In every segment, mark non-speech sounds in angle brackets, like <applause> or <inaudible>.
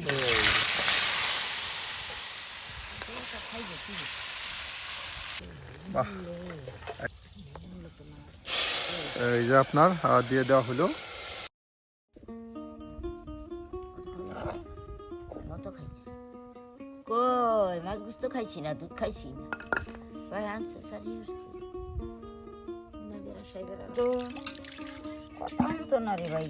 এই যে আপনার দিয়ে দেওয়া হলো। কই, মাছ গুস্ত খাইছি না, দুধ খাইছি না। ভাই আনছে সারি বেড়া তো কথা ভাই?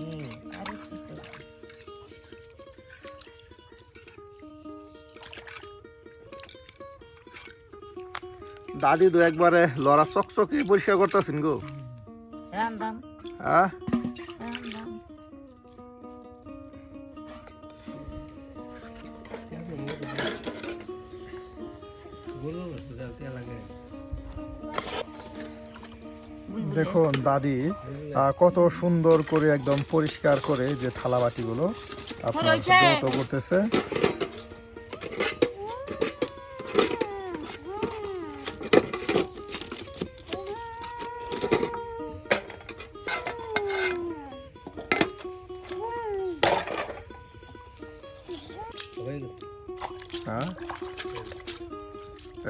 দাদি তো একবারে লড়া চকচকে পরিষ্কার করতেছেন গো। হ্যাঁ? দেখুন দাদি আহ, কত সুন্দর করে একদম পরিষ্কার করে যে থালা বাটিগুলো আপনার? করতেছে হ্যাঁ?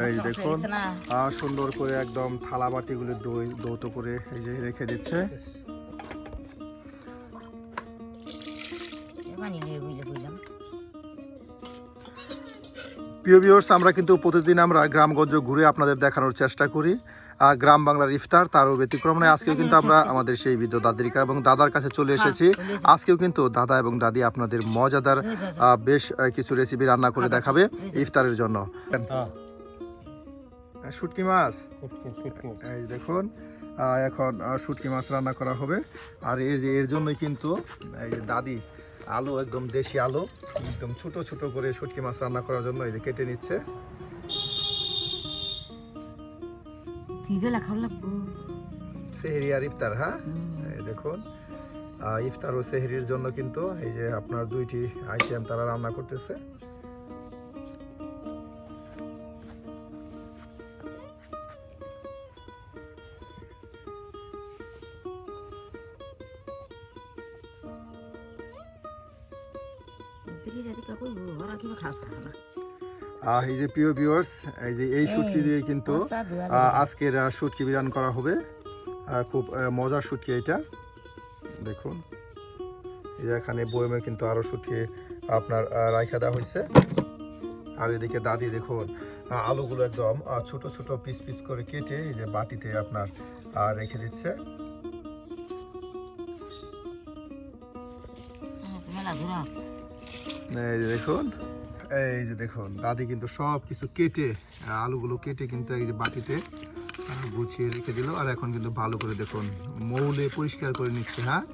এই দেখুন সুন্দর করে একদম থালা বাটিগুলো দই দৌত করে এই যে রেখে দিচ্ছে। প্রিয় ভিউয়ার্স আমরা কিন্তু প্রতিদিন আমরা গ্রামগঞ্জ ঘুরে আপনাদের দেখানোর চেষ্টা করি। গ্রাম বাংলার ইফতার তারও ব্যতিক্রম নয়। আজকেও কিন্তু আমরা আমাদের সেই বৃদ্ধ দাদিকা এবং দাদার কাছে চলে এসেছি। আজকেও কিন্তু দাদা এবং দাদি আপনাদের মজাদার বেশ কিছু রেসিপি রান্না করে দেখাবে ইফতারের জন্য। শুটকি মাছ? এই দেখুন এখন শুটকি মাছ রান্না করা হবে। আর এর এর জন্যই কিন্তু এই দাদি আলু একদম দেশি আলু একদম ছোট ছোট করে শুটকি মাছ রান্না করার জন্য এই যে কেটে নিচ্ছে। সেহেরি আর ইফতার হ্যাঁ? দেখুন ইফতার ও সেহেরির জন্য কিন্তু এই যে আপনার দুইটি আইটেম তারা রান্না করতেছে। এই যে প্রিয় ভিউয়ার্স এই যে এই শুটকি দিয়ে কিন্তু আজকের শুটকি বিরিয়ান করা হবে। খুব মজার শুটকি এটা। দেখুন এই যে এখানে বয়মে কিন্তু আরও শুটকি আপনার রাইখা দেওয়া হয়েছে। আর এদিকে দাদি দেখুন আলুগুলো একদম ছোট ছোট পিস পিস করে কেটে এই যে বাটিতে আপনার রেখে দিচ্ছে। ঘোরা এই যে দেখুন, এই যে দেখুন, দাদি কিন্তু সব কিছু কেটে, আলুগুলো কেটে কিন্তু এই যে বাটিতে গুছিয়ে রেখে দিল। আর এখন কিন্তু ভালো করে দেখুন, মৌলে পরিষ্কার করে নিচ্ছে হ্যাঁ?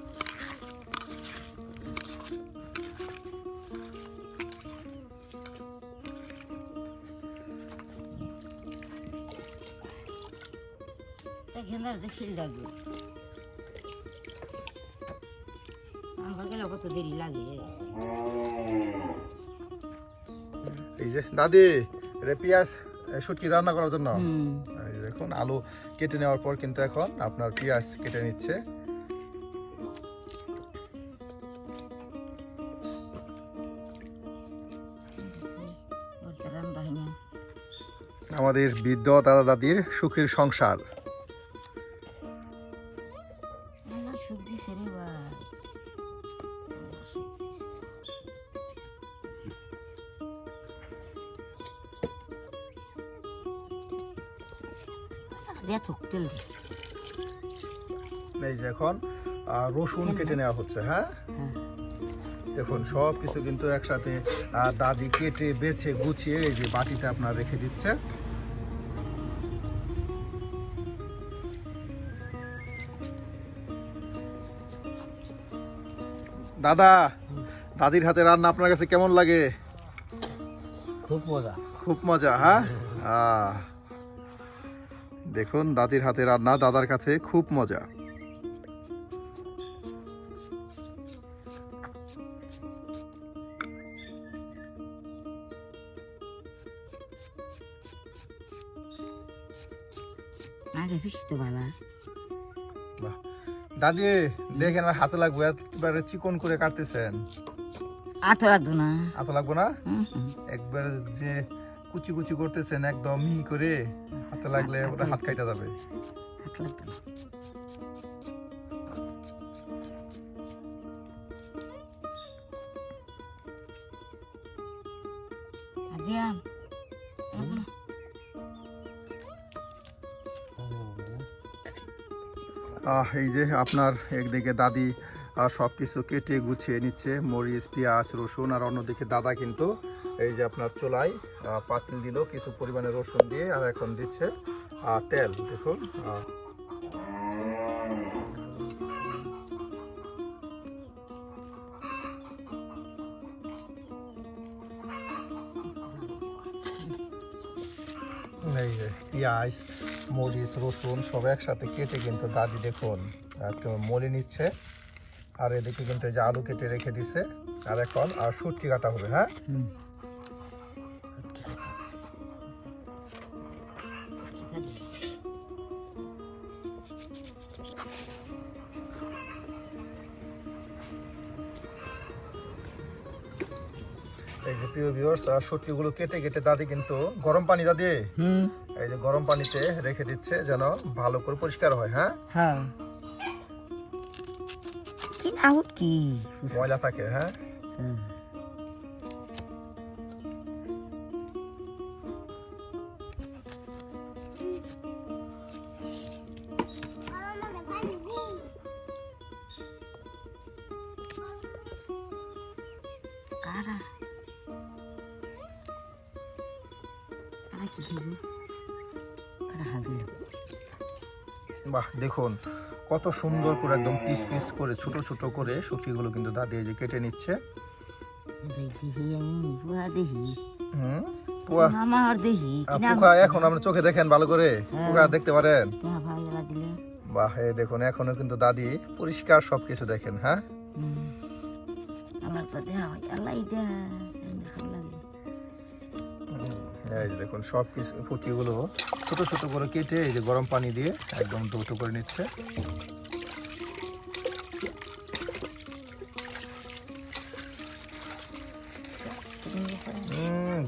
লাগবে। আমার কত দেরি লাগে। এই যে দাদি রে পেঁয়াজ শুটকি রান্না করার জন্য। দেখুন আলু কেটে নেওয়ার পর কিন্তু এখন আপনার পেঁয়াজ কেটে নিচ্ছে। আমাদের বৃদ্ধ দাদা দাদির সুখের সংসার। রসুন কেটে নেওয়া হচ্ছে হ্যাঁ? হ্যাঁ। দেখুন সব কিছু কিন্তু একসাথে দাদি কেটে বেছে গুছিয়ে এই যে বাটিতে আপনার রেখে দিচ্ছে দাদা দাদির হাতে রান্না আপনার কাছে কেমন লাগে? খুব মজা। খুব মজা হ্যাঁ? দেখুন দাদির হাতে রান্না দাদার কাছে খুব মজা। আগে ফিস তো বাবা। দাদি দেখেন আর হাতে লাগবে একবারে চিকন করে কাটতেছেন। আটা লাগবে না। আতো লাগবো না। একবার যে কুচি কুচি করতেছেন একদম মিহি করে হাতে লাগলে ওটা হাত খাইতে যাবে। হাত লাগবে না। এই যে আপনার একদিকে দাদি সব কিছু কেটে গুছিয়ে নিচ্ছে, মরিচ, পেঁয়াজ, রসুন, আর অন্যদিকে দাদা কিন্তু এই যে আপনার চোলাই পাতিল দিল, কিছু পরিমাণে রসুন দিয়ে, আর এখন দিচ্ছে তেল, দেখুন মরিচ রসুন সব একসাথে কেটে কিন্তু দাদি দেখুন মলে নিচ্ছে। আর এদিকে কিন্তু এই যে আলু কেটে রেখে দিছে, আর এখন আর সুটকি কাটা হবে হ্যাঁ? ভিউয়ার্স শুটকিগুলো কেটে কেটে দাদি কিন্তু গরম পানি দাদি হুম। এই যে গরম পানিতে রেখে দিচ্ছে যেন ভালো করে পরিষ্কার হয় হ্যাঁ? হ্যাঁ। কি আউট কি? ময়লা থাকে হ্যাঁ? বাহ দেখুন কত সুন্দর করে একদম পিস পিস করে ছোট ছোট করে শুটকিগুলো কিন্তু দাদি এই যে কেটে নিচ্ছে। হুম পোয়া। পোকা এখন আমরা চোখে দেখেন ভালো করে? পোকা দেখতে পারেন? বাহ এই দেখুন এখনও কিন্তু দাদি পরিষ্কার সবকিছু দেখেন হ্যাঁ? আমার তো দেহা আল্লাহ দেহা দেখার লাগে এই যে দেখুন সব কিছু ফুটকিগুলো ছোট ছোট করে কেটে এই যে গরম পানি দিয়ে একদম দুটো করে নিচ্ছে।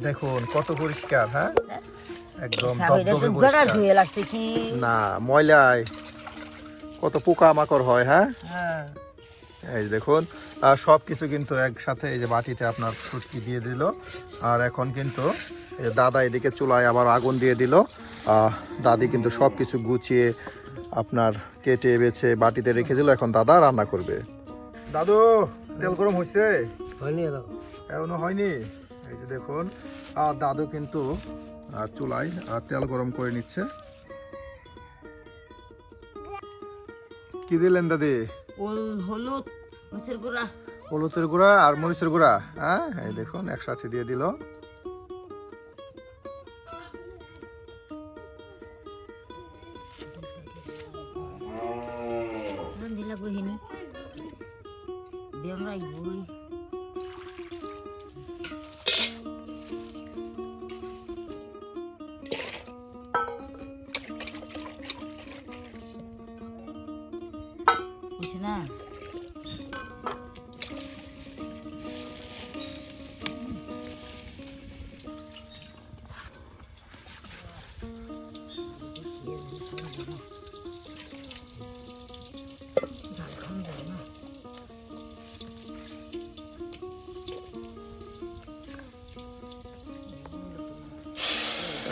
দেখুন কত পরিষ্কার হ্যাঁ? একদম দবদবে পরিষ্কার। কি? না ময়লায়। কত পোকা মাকড় হয় হ্যাঁ? হ্যাঁ। এই দেখুন আর সব কিছু কিন্তু একসাথে এই যে বাটিতে আপনার ফুটকি দিয়ে দিল। আর এখন কিন্তু দাদা এদিকে চুলায় আবার আগুন দিয়ে দিল। দাদি কিন্তু সব কিছু গুছিয়ে আপনার কেটে বেছে বাটিতে রেখে দিল। এখন দাদা রান্না করবে। দাদু তেল গরম হয়েছে হয়নি এখনও। হয়নি? এই যে দেখুন আর দাদু কিন্তু চুলায় তেল গরম করে নিচ্ছে। কি দিলেন দাদি? হলুদ মসের গুঁড়া। হলুদের গুঁড়া আর মরিচের গুঁড়া হ্যাঁ? এই দেখুন একসাথে দিয়ে দিল। là của hình béo này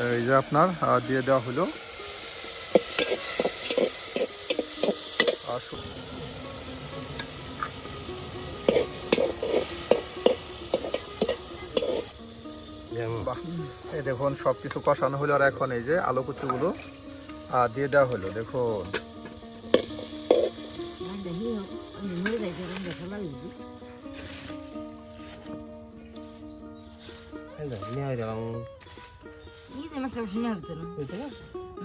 এই যে আপনার দিয়ে দেওয়া হলো। আসুন। বাহ, এই দেখুন সব কিছু কষানো হলো আর এখন এই যে আলু কুচুগুলো দিয়ে দেওয়া হলো। দেখুন। এই যে মাছটা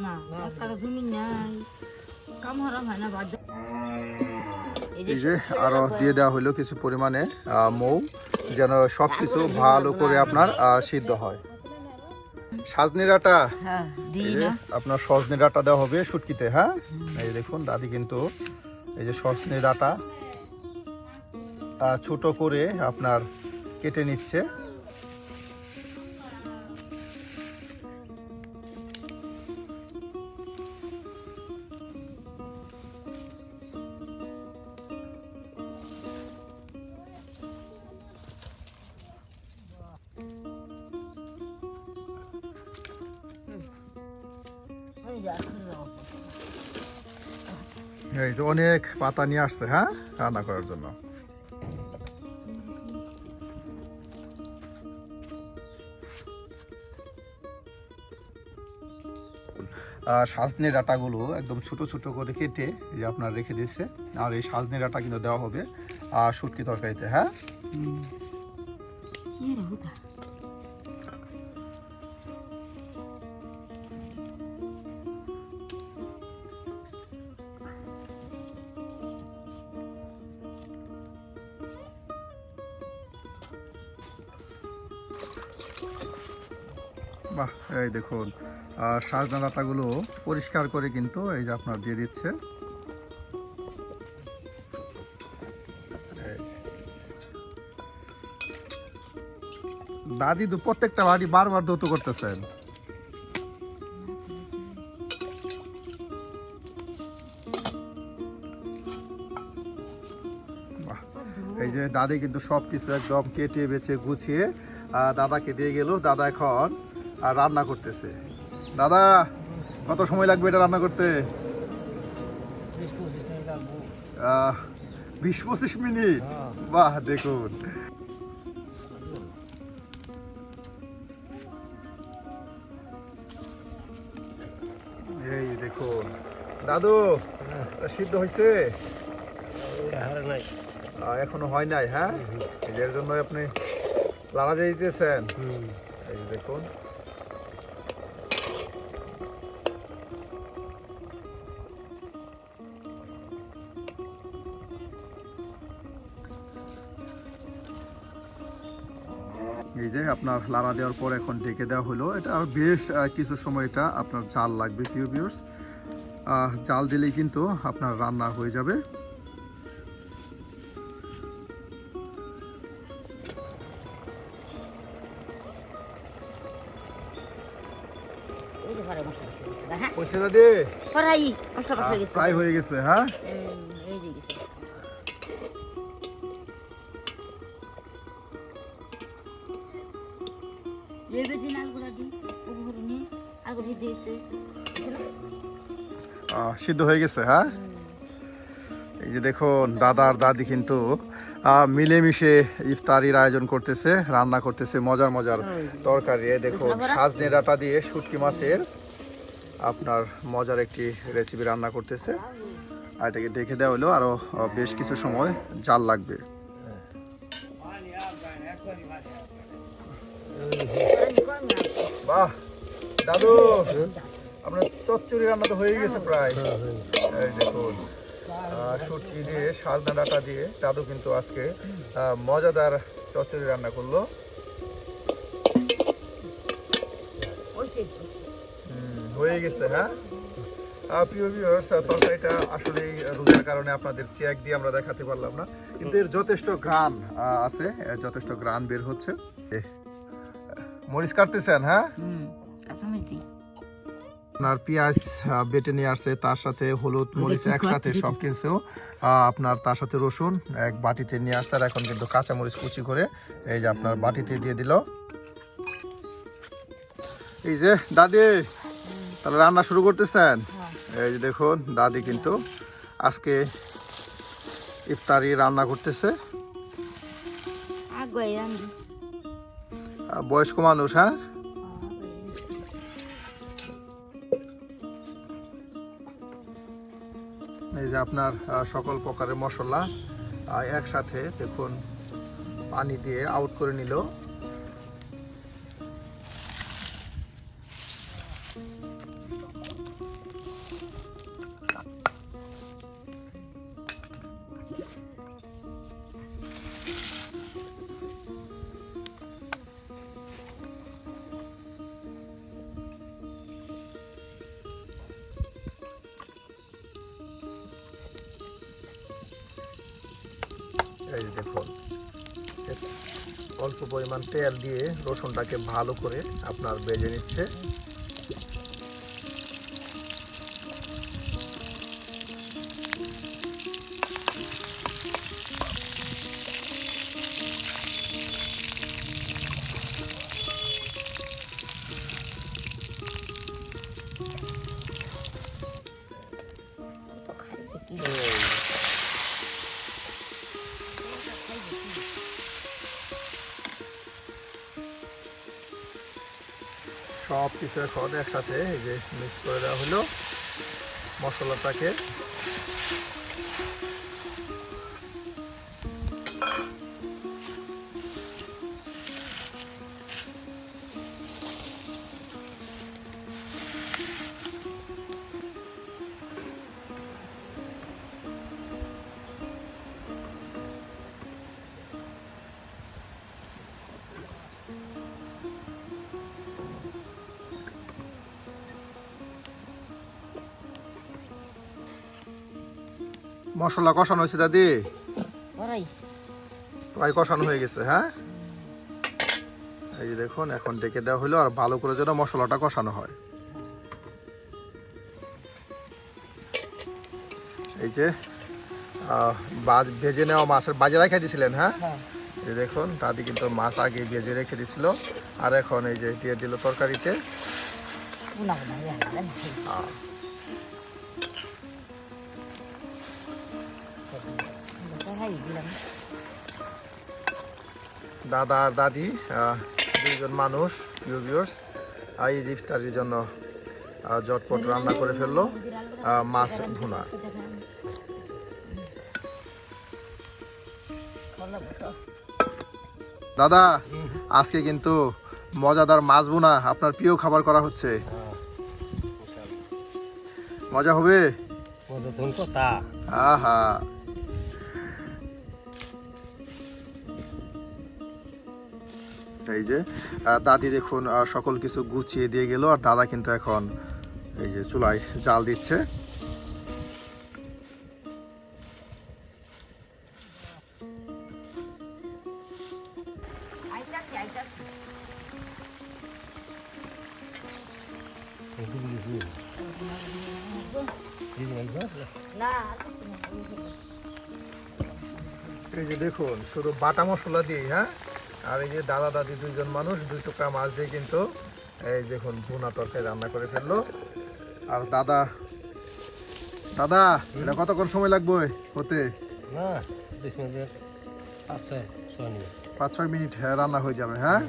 না বুঝতে জমি নাই। কাম হারাম হয় না বাদ এই এই যে সবজি আরও দিয়ে দেওয়া হলো কিছু পরিমাণে মৌ যেন সব কিছু ভালো করে আপনার সিদ্ধ হয়। সাজনি ডাটা হ্যাঁ আপনার সজনে ডাটা দেওয়া হবে শুটকিতে হ্যাঁ? এই দেখুন দাদি কিন্তু এই যে সজনে ডাটা ছোট করে আপনার কেটে নিচ্ছে। এই যে অনেক পাতা নিয়ে আসছে হ্যাঁ? রান্না করার জন্য। আর সাজনে ডাটাগুলো একদম ছোট ছোট করে কেটে যে আপনার রেখে দিয়েছে। আর এই সাজনে ডাটা কিন্তু দেওয়া হবে, আর শুটকি তরকারিতে হ্যাঁ? বাহ, এই দেখুন। আর সাজনা ডাটাগুলো পরিষ্কার করে কিন্তু এই যে আপনার দিয়ে দিচ্ছে। দাদি তো প্রত্যেকটা বাড়ি বারবার দৌত করতেছেন। এই যে দাদি কিন্তু সব কিছু একদম কেটে বেছে গুছিয়ে দাদাকে দিয়ে গেল। দাদা এখন আর রান্না করতেছে। দাদা কত সময় লাগবে এটা রান্না করতে? বিশ পঁচিশ মিনিট হ্যাঁ। বাহ দেখুন। এই দেখুন। দাদু সিদ্ধ হয়েছে এখনও হয় নাই হ্যাঁ? এর জন্য আপনি লাড়া দিয়ে দিতেছেন। এই দেখুন। যে আপনার লাড়া দেওয়ার পর এখন ঢেকে দেওয়া হলো। এটা আর বেশ কিছু সময় এটা আপনার জাল লাগবে প্রিয় ভিউয়ার্স জাল দিলেই কিন্তু আপনার রান্না হয়ে যাবে। হ্যাঁ? কষে গেছে। হয়ে সিদ্ধ হয়ে গেছে হ্যাঁ? এই যে দেখুন দাদা আর দাদি কিন্তু মিলেমিশে ইফতারির আয়োজন করতেছে রান্না করতেছে মজার মজার তরকারি। দেখুন সাজনে ডাটা দিয়ে শুটকি মাছের আপনার মজার একটি রেসিপি রান্না করতেছে। আর এটাকে দেখে দেওয়া হলো আরও বেশ কিছু সময় জাল লাগবে। বাহ দাদু আপনার চচ্চড়ি রান্না তো হয়ে গেছে প্রায়। এই দেখুন শুটকি দিয়ে সাজনা ডাটা দিয়ে দাদু কিন্তু আজকে মজাদার চচ্চড়ি রান্না করল। হয়ে গেছে হ্যাঁ? প্রিয় viewers, তরকারিটা আসলে রোজার কারণে আপনাদের চেক দিয়ে আমরা দেখাতে পারলাম না। কিন্তু এর যথেষ্ট গ্রান আছে যথেষ্ট গ্রান বের হচ্ছে। মরিচ কাটতেছেন হ্যাঁ। আপনার পেঁয়াজ বেটে নিয়ে আসছে তার সাথে হলুদ মরিচ একসাথে সব কিছু আপনার তার সাথে রসুন এক বাটিতে নিয়ে আসছে আর এখন কিন্তু কাঁচা মরিচ কুচি করে এই যে আপনার বাটিতে দিয়ে দিল। এই যে দাদি তাহলে রান্না শুরু করতেছেন? এই যে দেখুন দাদি কিন্তু আজকে ইফতারি রান্না করতেছে। আগুয়াই রান্ধি। বয়স্ক মানুষ হ্যাঁ? এই যে আপনার সকল প্রকারের মশলা একসাথে দেখুন, পানি দিয়ে আউট করে নিল। অল্প পরিমাণ তেল দিয়ে রসুনটাকে ভালো করে আপনার বেজে নিচ্ছে। কিছু এখন একসাথে এই যে মিক্স করে দেওয়া হলো মশলাটাকে। মশলা কষানো হয়েছে দাদি? প্রায় কষানো হয়ে গেছে হ্যাঁ? এই যে দেখুন এখন ডেকে দেওয়া হলো আর ভালো করে যেন মশলাটা কষানো হয়। এই যে ভেজে নেওয়া মাছের বাজে রেখে দিয়েছিলেন হ্যাঁ? হ্যাঁ। এই দেখুন দাদি কিন্তু মাছ আগে ভেজে রেখে দিছিল আর এখন এই যে দিয়ে দিল তরকারিতে। খাই দিলাম দাদা আর দাদি আহ, দুইজন মানুষ ভিউয়ার্স এই ইফতারির জন্য জটপট রান্না করে ফেলল মাছ ভুনা। দাদা আজকে কিন্তু মজাদার মাছ ভুনা আপনার প্রিয় খাবার করা হচ্ছে। মজা হবে? কতক্ষণ এই যে দাদি দেখুন সকল কিছু গুছিয়ে দিয়ে গেল আর দাদা কিন্তু এখন এই যে চুলায় জাল দিচ্ছে। এই যে দেখুন, শুধু বাটা মশলা দিয়ে হ্যাঁ? আর এই যে দাদা দাদি দুইজন মানুষ দুই টুকরা মাছ দিয়ে কিন্তু এই দেখুন ভুনা তরকারি রান্না করে ফেলল। আর দাদা দাদা এটা কতক্ষণ সময় লাগবে হতে? না বিশ মিনিট পাঁচ ছয় ছয় মিনিট। পাঁচ ছয় মিনিট হ্যাঁ, রান্না হয়ে যাবে হ্যাঁ?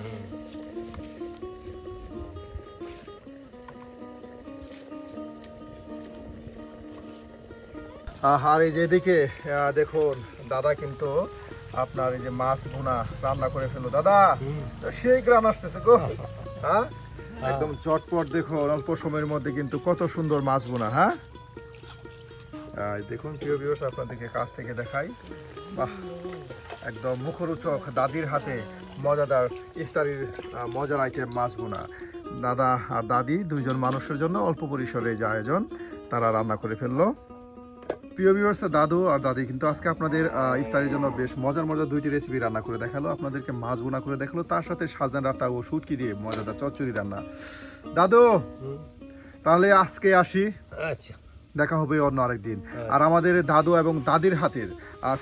আর এই যে এদিকে দেখুন দাদা কিন্তু আপনার এই যে মাছ ভুনা রান্না করে ফেলল। দাদা সেই গ্রাম আসতেছে গো। <laughs> হ্যাঁ? একদম চটপট দেখুন অল্প সময়ের মধ্যে কিন্তু কত সুন্দর মাছ ভুনা হ্যাঁ? দেখুন প্রিয় ভিউয়ার্স আপনাদেরকে কাছ থেকে দেখাই। বাহ একদম মুখরোচক দাদির হাতে মজাদার ইফতারির মজার আইটেম মাছ ভুনা। দাদা আর দাদি দুইজন মানুষের জন্য অল্প পরিসরে যে আয়োজন তারা রান্না করে ফেলল। প্রিয় ভিউয়ার্স দাদু আর দাদি কিন্তু আজকে আপনাদের ইফতারির জন্য বেশ মজার মজার দুইটি রেসিপি রান্না করে দেখাল। আপনাদেরকে মাছ ভুনা করে দেখাল তার সাথে সাজনা ডাটা ও শুটকি দিয়ে মজাদার চচ্চড়ি রান্না। দাদু তাহলে আজকে আসি। আচ্ছা। দেখা হবে অন্য আরেকদিন আর আমাদের দাদু এবং দাদির হাতের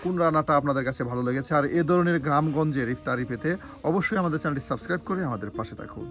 কোন রান্নাটা আপনাদের কাছে ভালো লেগেছে? আর এ ধরনের গ্রামগঞ্জের ইফতারি পেতে অবশ্যই আমাদের চ্যানেলটি সাবস্ক্রাইব করে আমাদের পাশে থাকুন।